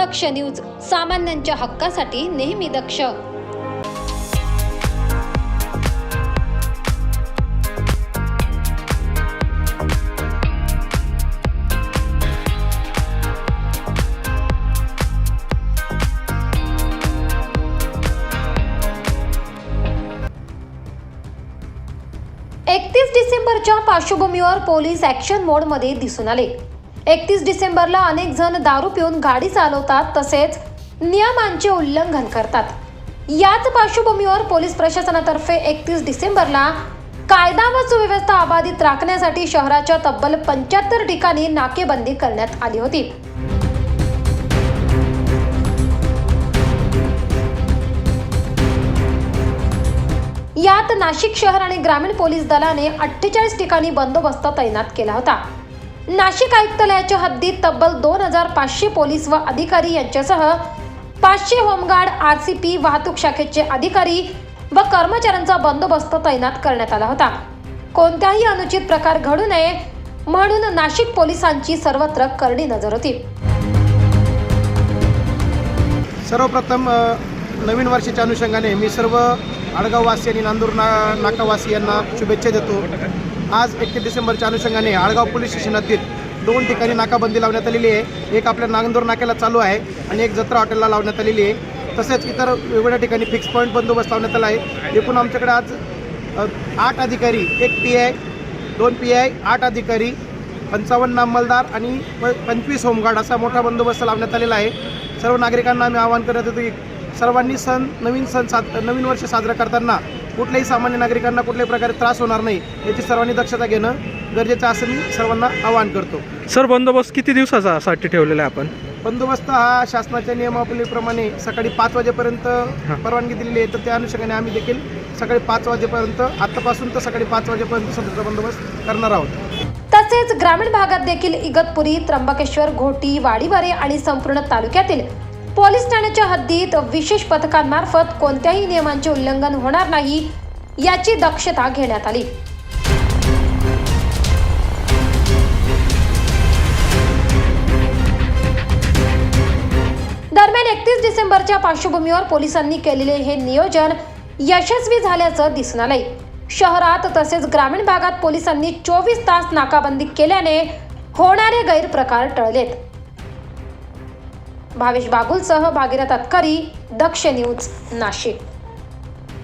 दक्ष news सामान्यांच्या हक्कासाठी नेहमी दक्ष. एकतीस डिसेंबरच्या पार्श्वभूमीवर पोलीस ॲक्शन मोडमध्ये दिसून आले. एकतीस डिसेंबरला अनेक जण दारू पिऊन गाडी चालवतात तसेच नियमांचे उल्लंघन करतात. याच पार्श्वभूमीवर पोलीस प्रशासनातर्फे एकतीस डिसेंबरला कायदा व सुव्यवस्था अबाधित राखण्यासाठी शहराच्या तब्बल पंच्याहत्तर ठिकाणी नाकेबंदी करण्यात आली होती. यात नाशिक शहर आणि ग्रामीण पोलीस दलाने अठ्ठेचाळीस ठिकाणी बंदोबस्त तैनात केला होता. नाशिक आयुक्तालयाच्या हद्दीत तब्बल दोन हजार पाचशे पोलीस व अधिकारी यांच्यासह पाचशे होमगार्ड आर सी पी वाहतूक शाखेचे अधिकारी व कर्मचाऱ्यांचा बंदोबस्त तैनात करण्यात आला होता. कोणत्याही अनुचित प्रकार घडू नये म्हणून नाशिक पोलिसांची सर्वत्र करडी नजर होती. सर्वप्रथम नवीन वर्षाच्या अनुषंगाने मी सर्व आडगाववासी आणि नांदूर ना नाकावासी यांना शुभेच्छा देतो. आज एकतीस डिसेंबरच्या अनुषंगाने आळगाव पोलीस स्टेशन हद्दीत दोन ठिकाणी नाकाबंदी लावण्यात आलेली आहे. एक आपल्या नांगदोर नाक्याला चालू आहे आणि एक जत्रा हॉटेलला लावण्यात आलेली आहे. तसेच इतर वेगवेगळ्या ठिकाणी फिक्स पॉईंट बंदोबस्त लावण्यात आला आहे. एकूण आमच्याकडे आज आठ अधिकारी एक पी आय दोन पी आय आठ अधिकारी पंचावन्न अंमलदार आणि प- पंचवीस होमगार्ड असा मोठा बंदोबस्त लावण्यात आलेला आहे. सर्व नागरिकांना आम्ही आवाहन करत होतो की सर्वांनी सण नवीन सण साज नवीन वर्ष साजरं करताना कुठल्याही सामान्य नागरिकांना कुठल्याही प्रकारे त्रास होणार नाही याची सर्वांनी दक्षता घेणं गरजेचं असं मी सर्वांना आवाहन करतो. सर बंदोबस्त किती दिवसाचा साठी ठेवलेला आहे आपण? बंदोबस्त हा शासनाच्या नियमावलीप्रमाणे सकाळी पाच वाजेपर्यंत परवानगी दिलेली आहे तर त्या अनुषंगाने आम्ही देखील सकाळी पाच वाजेपर्यंत आत्तापासून तर सकाळी पाच वाजेपर्यंत सध्याचा बंदोबस्त करणार आहोत. तसेच ग्रामीण भागात देखील इगतपुरी त्र्यंबकेश्वर घोटी वाडीवारे आणि संपूर्ण तालुक्यातील पोलीस ठाण्याच्या हद्दीत विशेष पथकांमार्फत कोणत्याही नियमांचे उल्लंघन होणार नाही याची दक्षता घेण्यात आली. दरम्यान एकतीस डिसेंबरच्या पार्श्वभूमीवर पोलिसांनी केलेले हे नियोजन यशस्वी झाल्याचं दिसून आलंय. शहरात तसेच ग्रामीण भागात पोलिसांनी चोवीस तास नाकाबंदी केल्याने होणारे गैरप्रकार टळलेत. भावेश बागुलसह भागीरथ अतकरी दक्ष न्यूज नाशिक.